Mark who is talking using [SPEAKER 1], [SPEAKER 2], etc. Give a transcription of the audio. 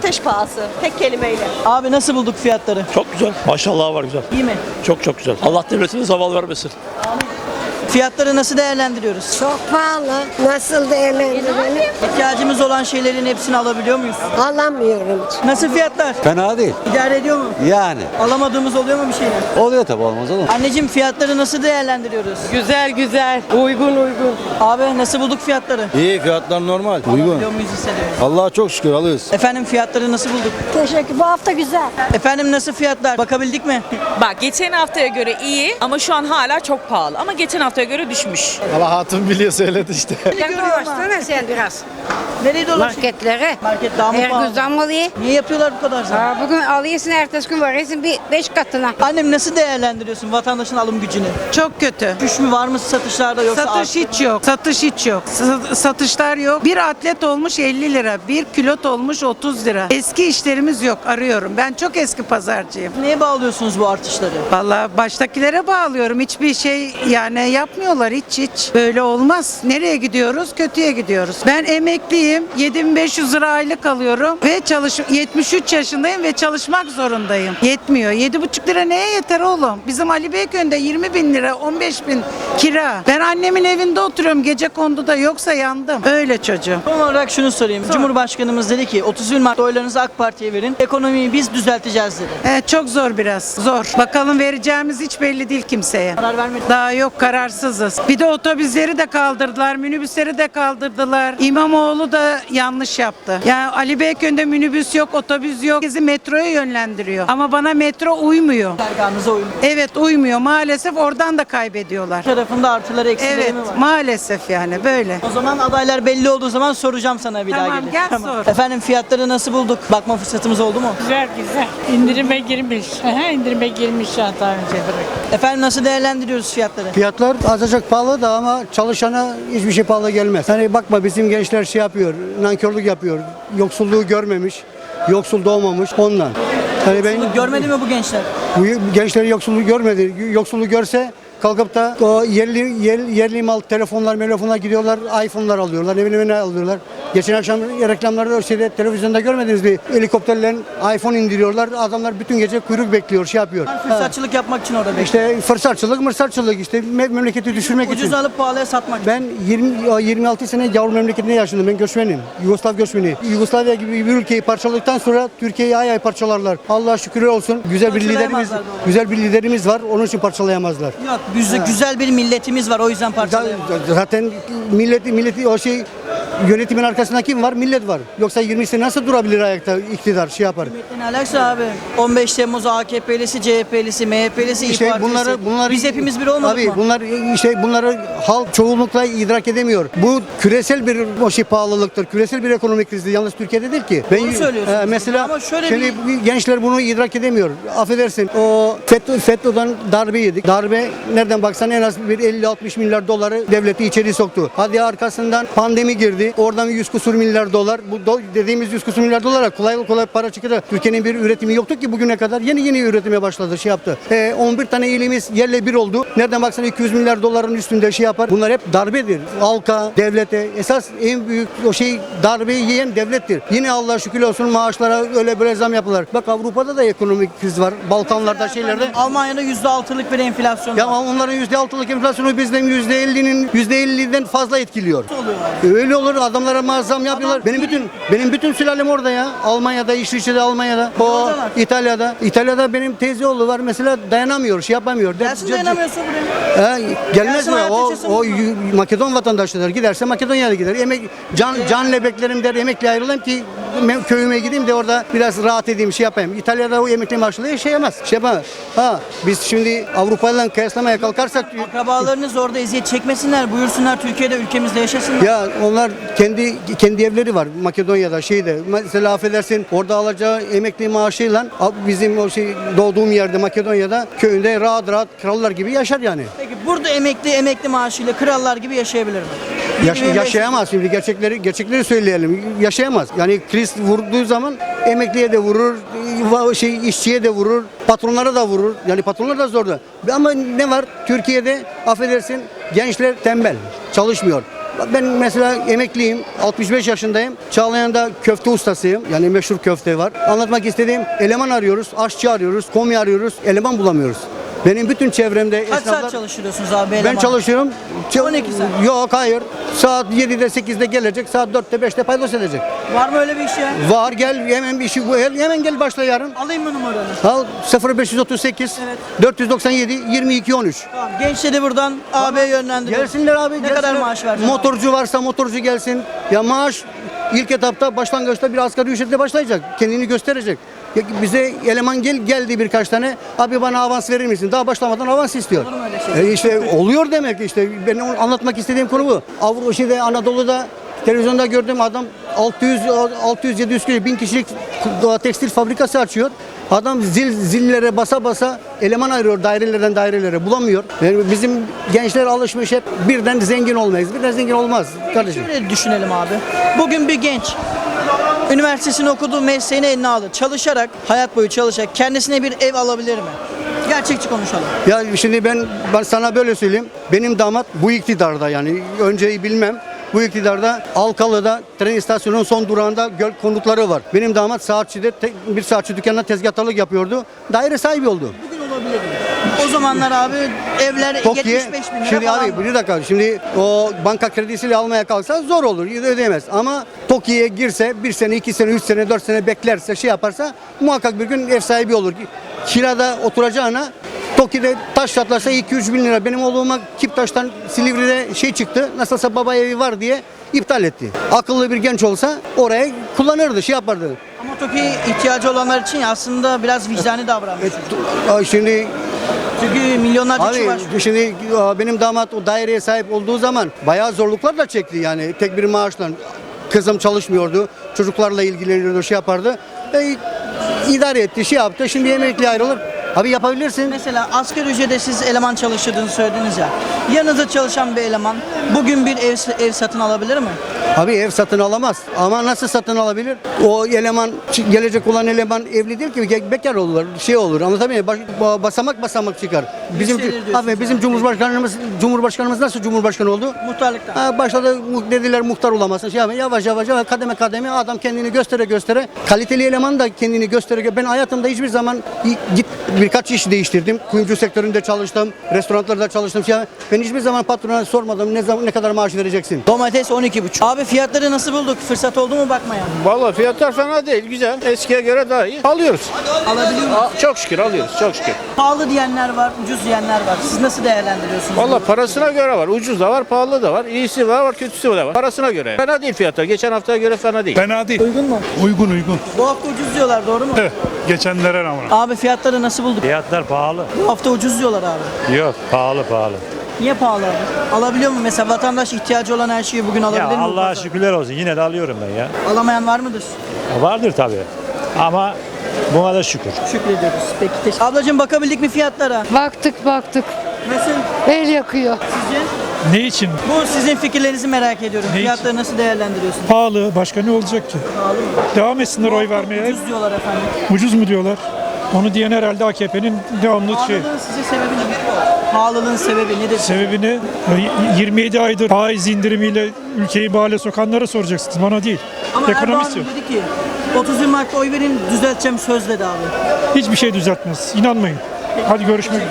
[SPEAKER 1] Ateş pahası. Tek kelimeyle.
[SPEAKER 2] Abi nasıl bulduk fiyatları?
[SPEAKER 3] Çok güzel. Maşallah var güzel.
[SPEAKER 2] İyi mi?
[SPEAKER 3] Çok çok güzel. Allah devletine zaval vermesin.
[SPEAKER 2] Fiyatları nasıl değerlendiriyoruz?
[SPEAKER 4] Çok pahalı. Nasıl değerlendirelim?
[SPEAKER 2] İhtiyacımız olan şeylerin hepsini alabiliyor muyuz?
[SPEAKER 4] Alamıyorum.
[SPEAKER 2] Nasıl fiyatlar?
[SPEAKER 5] Fena değil.
[SPEAKER 2] İdare ediyor mu?
[SPEAKER 5] Yani.
[SPEAKER 2] Alamadığımız oluyor mu bir şeyler?
[SPEAKER 5] Oluyor tabii olmaz olur.
[SPEAKER 2] Anneciğim fiyatları nasıl değerlendiriyoruz?
[SPEAKER 6] Güzel güzel. Uygun uygun.
[SPEAKER 2] Abi nasıl bulduk fiyatları?
[SPEAKER 7] İyi fiyatlar normal. Uygun.
[SPEAKER 2] Alabiliyor muyuz hissediyoruz?
[SPEAKER 7] Allah'a çok şükür alıyoruz.
[SPEAKER 2] Efendim fiyatları nasıl bulduk?
[SPEAKER 4] Teşekkür. Bu hafta güzel.
[SPEAKER 2] Efendim nasıl fiyatlar? Bakabildik mi?
[SPEAKER 8] Bak geçen haftaya göre iyi ama şu an hala çok pahalı. Ama geçen haftaya göre düşmüş.
[SPEAKER 7] Allah hatun biliyor söyledi işte.
[SPEAKER 6] Dolaşsana sen biraz.
[SPEAKER 2] Nereye dolaşıyorsun?
[SPEAKER 6] Marketlere.
[SPEAKER 2] Market daha mı
[SPEAKER 6] Her gün zam oluyor.
[SPEAKER 2] Niye yapıyorlar bu kadar zam?
[SPEAKER 6] Aa, bugün alıyorsun ertesi gün varıyorsun bir beş katına.
[SPEAKER 2] Annem nasıl değerlendiriyorsun vatandaşın alım gücünü?
[SPEAKER 9] Çok kötü.
[SPEAKER 2] Düş mü var mı satışlarda yoksa
[SPEAKER 9] Satış
[SPEAKER 2] arttı mı?
[SPEAKER 9] hiç yok. Satış hiç yok. Sa- Satışlar yok. Bir atlet olmuş 50 lira. Bir külot olmuş 30 lira. Eski işlerimiz yok. Arıyorum. Ben çok eski pazarcıyım.
[SPEAKER 2] Neye bağlıyorsunuz bu artışları?
[SPEAKER 9] Vallahi baştakilere bağlıyorum. Hiçbir şey yani yapmıyorlar hiç hiç. Böyle olmaz. Nereye gidiyoruz? Kötüye gidiyoruz. Ben emekliyim. 7500 lira aylık alıyorum ve çalış 73 yaşındayım ve çalışmak zorundayım. Yetmiyor. 7,5 lira neye yeter oğlum? Bizim Ali Beyköy'ünde 20 bin lira, 15 bin kira. Ben annemin evinde oturuyorum. Gece konduda yoksa yandım. Öyle çocuğum.
[SPEAKER 2] Son olarak şunu sorayım. Cumhurbaşkanımız dedi ki 31 Mart oylarınızı AK Parti'ye verin. Ekonomiyi biz düzelteceğiz dedi.
[SPEAKER 9] Evet, çok zor biraz. Zor. Bakalım vereceğimiz hiç belli değil kimseye.
[SPEAKER 2] Karar vermedi.
[SPEAKER 9] Daha yok kararsızız. Bir de otobüsleri de kaldırdılar, minibüsleri de kaldırdılar. İmamoğlu da yanlış yaptı. Yani Ali Beyköy'ünde minibüs yok, otobüs yok. Herkesi metroya yönlendiriyor. Ama bana metro uymuyor.
[SPEAKER 2] Dergahınıza uymuyor.
[SPEAKER 9] Evet uymuyor. Maalesef oradan da kaybediyorlar.
[SPEAKER 2] tarafında artıları eksileri
[SPEAKER 9] Evet
[SPEAKER 2] mi var?
[SPEAKER 9] maalesef yani böyle.
[SPEAKER 2] O zaman adaylar belli olduğu zaman soracağım sana bir daha
[SPEAKER 9] Tamam,
[SPEAKER 2] gelip.
[SPEAKER 9] gel sor.
[SPEAKER 2] Efendim fiyatları nasıl bulduk? Bakma fırsatımız oldu mu?
[SPEAKER 10] Güzel güzel. İndirime girmiş. Aha, indirime girmiş ya daha önce bırak.
[SPEAKER 2] Efendim nasıl değerlendiriyoruz fiyatları?
[SPEAKER 11] Fiyatlar azıcık pahalı da ama çalışana hiçbir şey pahalı gelmez. Hani bakma bizim gençler şey yapıyor, nankörlük yapıyor. Yoksulluğu görmemiş, yoksul doğmamış ondan. Hani ben
[SPEAKER 2] Görmedi mi bu gençler?
[SPEAKER 11] bu gençler yoksulluğu görmedi. Yoksulluğu görse kalkıp da o yerli yerli, yerli mal telefonlar, telefonlar gidiyorlar, iPhone'lar alıyorlar, ne bileyim ne alıyorlar. Geçen akşam reklamlarda şeyde televizyonda görmediniz mi? Helikopterlerin iPhone indiriyorlar. Adamlar bütün gece kuyruk bekliyor, şey yapıyor. Ha.
[SPEAKER 2] Fırsatçılık yapmak için orada bekliyor.
[SPEAKER 11] İşte fırsatçılık, mırsatçılık işte me- memleketi düşürmek için.
[SPEAKER 2] Ucuz alıp pahalıya satmak için.
[SPEAKER 11] Ben 20 26 sene yavru memleketinde yaşadım. Ben göçmenim. Yugoslav göçmeni. Yugoslavya gibi bir ülkeyi parçaladıktan sonra Türkiye'yi ay ay parçalarlar. Allah'a şükürler olsun. Güzel bir liderimiz
[SPEAKER 2] Parçalayamazlar
[SPEAKER 11] güzel bir liderimiz var. Onun için parçalayamazlar.
[SPEAKER 2] Yok güzel, güzel bir milletimiz var o yüzden parçalayamaz.
[SPEAKER 11] Z- Zaten milleti milleti o şey yönetimin arkasında kim var? Millet var. Yoksa 20 sene nasıl durabilir ayakta iktidar şey yapar?
[SPEAKER 2] Ne alakası abi? 15 Temmuz AKP'lisi, CHP'lisi, MHP'lisi, İYİ
[SPEAKER 11] İşte
[SPEAKER 2] Partisi.
[SPEAKER 11] bunları bunlar
[SPEAKER 2] Biz hepimiz bir olmadık
[SPEAKER 11] abi,
[SPEAKER 2] mı?
[SPEAKER 11] bunlar işte bunları halk çoğunlukla idrak edemiyor. Bu küresel bir o şey pahalılıktır. Küresel bir ekonomik krizdir. Yalnız Türkiye'de değil ki.
[SPEAKER 2] Doğru söylüyorsun.
[SPEAKER 11] He, mesela
[SPEAKER 2] Ama şöyle
[SPEAKER 11] şimdi
[SPEAKER 2] bir-
[SPEAKER 11] gençler bunu idrak edemiyor. Affedersin. O FETÖ, FETÖ'den darbe yedik. Darbe nereden baksan en az bir 50-60 milyar doları devleti içeri soktu. Hadi arkasından pandemi girdi. Oradan 100 kusur milyar dolar. Bu do- dediğimiz 100 kusur milyar dolara kolay kolay para çıktı. Türkiye'nin bir üretimi yoktu ki bugüne kadar. Yeni yeni üretime başladı şey yaptı. E, 11 tane ilimiz yerle bir oldu. Nereden baksan 200 milyar doların üstünde şey yapar. Bunlar hep darbedir. Halka, devlete. Esas en büyük o şey darbeyi yiyen devlettir. Yine Allah şükür olsun maaşlara öyle böyle zam yapılır. Bak Avrupa'da da ekonomik kriz var. Balkanlarda şeylerde.
[SPEAKER 2] Almanya'da %6'lık bir enflasyon
[SPEAKER 11] Ya
[SPEAKER 2] var.
[SPEAKER 11] onların yüzde altılık enflasyonu bizden yüzde ellinin yüzde elliden fazla etkiliyor. Öyle olur adamlara ma- zam yapıyorlar. Benim bütün benim bütün sülalem orada ya. Almanya'da, İsviçre'de, Almanya'da, o. İtalya'da. İtalya'da benim teyze oğlu var mesela dayanamıyor, şey yapamıyor. De-
[SPEAKER 2] Gelsin dayanamıyorsa buraya.
[SPEAKER 11] He, gelmez
[SPEAKER 2] Gelsin
[SPEAKER 11] mi?
[SPEAKER 2] hayat
[SPEAKER 11] O,
[SPEAKER 2] yaşasın
[SPEAKER 11] o
[SPEAKER 2] burada.
[SPEAKER 11] y- Makedon vatandaşıdır. Giderse Makedonya'ya gider. Emek, can, can lebeklerim der emekli ayrılayım ki köyüme gideyim de orada biraz rahat edeyim şey yapayım. İtalya'da o emekli maaşıyla yaşayamaz. Şey yapamaz. Ha, biz şimdi Avrupa'yla kıyaslamaya kalkarsak
[SPEAKER 2] Akrabalarınız orada eziyet çekmesinler, buyursunlar Türkiye'de ülkemizde yaşasınlar.
[SPEAKER 11] ya onlar kendi kendi evleri var Makedonya'da şeyde. Mesela affedersin orada alacağı emekli maaşıyla bizim o şey doğduğum yerde Makedonya'da köyünde rahat rahat krallar gibi yaşar yani.
[SPEAKER 2] Peki burada emekli emekli maaşıyla krallar gibi yaşayabilir mi?
[SPEAKER 11] Yaş-
[SPEAKER 2] 2500
[SPEAKER 11] yaşayamaz şimdi gerçekleri gerçekleri söyleyelim. Yaşayamaz. Yani kriz vurduğu zaman emekliye de vurur, şey işçiye de vurur, patronlara da vurur. Yani patronlar da zorda. Ama ne var? Türkiye'de affedersin gençler tembel, çalışmıyor. Ben mesela emekliyim. 65 yaşındayım. Çağlayan'da köfte ustasıyım. Yani meşhur köfte var. Anlatmak istediğim eleman arıyoruz, aşçı arıyoruz, komi arıyoruz. Eleman bulamıyoruz. Benim bütün çevremde
[SPEAKER 2] Kaç
[SPEAKER 11] esnaflar...
[SPEAKER 2] saat çalışıyorsunuz abi
[SPEAKER 11] Ben
[SPEAKER 2] eleman?
[SPEAKER 11] çalışıyorum. Ç-
[SPEAKER 2] 12 saat.
[SPEAKER 11] Yok hayır. Saat 7'de 8'de gelecek. Saat 4'te 5'te paydos edecek.
[SPEAKER 2] Var mı öyle bir iş ya?
[SPEAKER 11] Var gel hemen bir işi bu hemen gel başla yarın.
[SPEAKER 2] Alayım mı numaranı?
[SPEAKER 11] Al 0538
[SPEAKER 2] Evet.
[SPEAKER 11] 497 22 13.
[SPEAKER 2] Tamam. Gençleri buradan AB'ye yönlendiriyoruz.
[SPEAKER 11] Gelsinler abi.
[SPEAKER 2] Ne
[SPEAKER 11] gelsinler.
[SPEAKER 2] kadar maaş vereceksin
[SPEAKER 11] Motorcu varsa motorcu gelsin. Ya maaş ilk etapta başlangıçta bir asgari ücretle başlayacak. Kendini gösterecek. Bize eleman gel geldi birkaç tane. Abi bana avans verir misin? Daha başlamadan avans istiyor.
[SPEAKER 2] Şey?
[SPEAKER 11] E işte oluyor demek işte. Benim anlatmak istediğim konu bu. Avrupa şeyde Anadolu'da televizyonda gördüğüm adam 600 600 700 kilo 1000 kişilik tekstil fabrikası açıyor. Adam zil zillere basa basa eleman arıyor dairelerden dairelere bulamıyor. Yani bizim gençler alışmış hep birden zengin olmayız. Birden zengin olmaz kardeşim.
[SPEAKER 2] Şöyle düşünelim abi. Bugün bir genç üniversitesini okuduğu mesleğini eline alır. Çalışarak, hayat boyu çalışarak kendisine bir ev alabilir mi? Gerçekçi konuşalım.
[SPEAKER 11] Ya şimdi ben, ben sana böyle söyleyeyim. Benim damat bu iktidarda yani önceyi bilmem. Bu iktidarda Alkalı'da tren istasyonunun son durağında göl konutları var. Benim damat saatçide tek- bir saatçi dükkanına tezgahtarlık yapıyordu. Daire sahibi oldu.
[SPEAKER 2] Bugün olabilir mi? O zamanlar abi evler
[SPEAKER 11] Toki'ye
[SPEAKER 2] 75 bin lira
[SPEAKER 11] şimdi
[SPEAKER 2] falan.
[SPEAKER 11] abi bir dakika şimdi o banka kredisiyle almaya kalksa zor olur ödeyemez ama Toki'ye girse bir sene iki sene üç sene dört sene beklerse şey yaparsa muhakkak bir gün ev sahibi olur. Kirada oturacağına Toki'de taş çatlarsa 2-3 bin lira. Benim oğluma Kiptaş'tan Silivri'de şey çıktı. Nasılsa baba evi var diye iptal etti. Akıllı bir genç olsa oraya kullanırdı, şey yapardı.
[SPEAKER 2] Ama TOKİ ihtiyacı olanlar için aslında biraz vicdani davranmış.
[SPEAKER 11] Aa, Şimdi
[SPEAKER 2] Çünkü milyonlarca
[SPEAKER 11] Abi
[SPEAKER 2] var.
[SPEAKER 11] şimdi aa, benim damat o daireye sahip olduğu zaman bayağı zorluklar da çekti yani tek bir maaşla. Kızım çalışmıyordu. Çocuklarla ilgileniyordu, şey yapardı. E, idare etti, şey yaptı. Şimdi emekli ayrılır. Abi yapabilirsin.
[SPEAKER 2] Mesela asgari ücrete siz eleman çalıştırdığını söylediniz ya. Yanınızda çalışan bir eleman bugün bir ev, ev satın alabilir mi?
[SPEAKER 11] Abi ev satın alamaz. Ama nasıl satın alabilir? O eleman, gelecek olan eleman evli değil ki bekar olur, şey olur. Anlatabiliyor muyum? Baş- Basamak basamak çıkar. Bizim
[SPEAKER 2] Yükselir diyorsunuz
[SPEAKER 11] abi bizim. Cumhurbaşkanımız Cumhurbaşkanımız nasıl Cumhurbaşkanı oldu?
[SPEAKER 2] Muhtarlıktan.
[SPEAKER 11] Ha, başladı dediler muhtar olamazsın. Şey, yapma, yavaş yavaş yavaş kademe kademe adam kendini göstere göstere. Kaliteli eleman da kendini göstere gö- Ben hayatımda hiçbir zaman git birkaç iş değiştirdim. Kuyumcu sektöründe çalıştım. Restoranlarda çalıştım. Şey, ben hiçbir zaman patrona sormadım ne zaman ne kadar maaş vereceksin.
[SPEAKER 2] Domates 12,5. Abi fiyatları nasıl bulduk? Fırsat oldu mu bakmaya?
[SPEAKER 7] Vallahi fiyatlar fena değil. Güzel. Eskiye göre daha iyi. Alıyoruz.
[SPEAKER 2] Alabiliyor muyuz?
[SPEAKER 7] Aa, Çok şükür alıyoruz. Çok şükür.
[SPEAKER 2] Pahalı diyenler var, ucuz diyenler var. Siz nasıl değerlendiriyorsunuz?
[SPEAKER 7] Vallahi parasına göre var. Ucuz da var, pahalı da var. İyisi var, var kötüsü de var. Parasına göre. Fena değil fiyatlar. Geçen haftaya göre fena değil.
[SPEAKER 5] Fena değil.
[SPEAKER 2] Uygun mu?
[SPEAKER 5] Uygun uygun.
[SPEAKER 2] Bu hafta ucuz diyorlar doğru mu?
[SPEAKER 5] Evet. Geçenlere rağmen.
[SPEAKER 2] Abi fiyatları nasıl bulduk?
[SPEAKER 3] Fiyatlar pahalı.
[SPEAKER 2] Bu hafta ucuz diyorlar abi.
[SPEAKER 3] Yok pahalı pahalı.
[SPEAKER 2] Niye pahalı abi? Alabiliyor mu? Mesela vatandaş ihtiyacı olan her şeyi bugün alabilir
[SPEAKER 3] Ya
[SPEAKER 2] mi?
[SPEAKER 3] Allah'a
[SPEAKER 2] pazar?
[SPEAKER 3] şükürler olsun yine de alıyorum ben ya.
[SPEAKER 2] Alamayan var mıdır?
[SPEAKER 3] Vardır tabii. Ama buna da şükür.
[SPEAKER 2] Şükrediyoruz. Peki teşekkür Ablacığım bakabildik mi fiyatlara?
[SPEAKER 10] Baktık baktık.
[SPEAKER 2] Nasıl?
[SPEAKER 10] El yakıyor.
[SPEAKER 2] Sizce?
[SPEAKER 5] Ne için?
[SPEAKER 2] Bu sizin fikirlerinizi merak ediyorum.
[SPEAKER 5] Ne
[SPEAKER 2] Fiyatları nasıl değerlendiriyorsunuz?
[SPEAKER 5] Pahalı. Başka ne olacak ki?
[SPEAKER 2] Pahalı mı?
[SPEAKER 5] Devam etsinler oy vermeye.
[SPEAKER 2] Ucuz diyorlar efendim.
[SPEAKER 5] Ucuz mu diyorlar? Onu diyen herhalde AKP'nin devamlı şey.
[SPEAKER 2] Pahalılığın size sebebi ne? Pahalılığın sebebi nedir?
[SPEAKER 5] Sebebini e, 27 aydır faiz indirimiyle ülkeyi bahane sokanlara soracaksınız. Bana değil.
[SPEAKER 2] Ama Erdoğan
[SPEAKER 5] Ekonomist yok.
[SPEAKER 2] dedi ki 30 Mart'ta oy verin düzelteceğim söz dedi abi.
[SPEAKER 5] Hiçbir şey düzeltmez. İnanmayın. Hadi görüşmek üzere.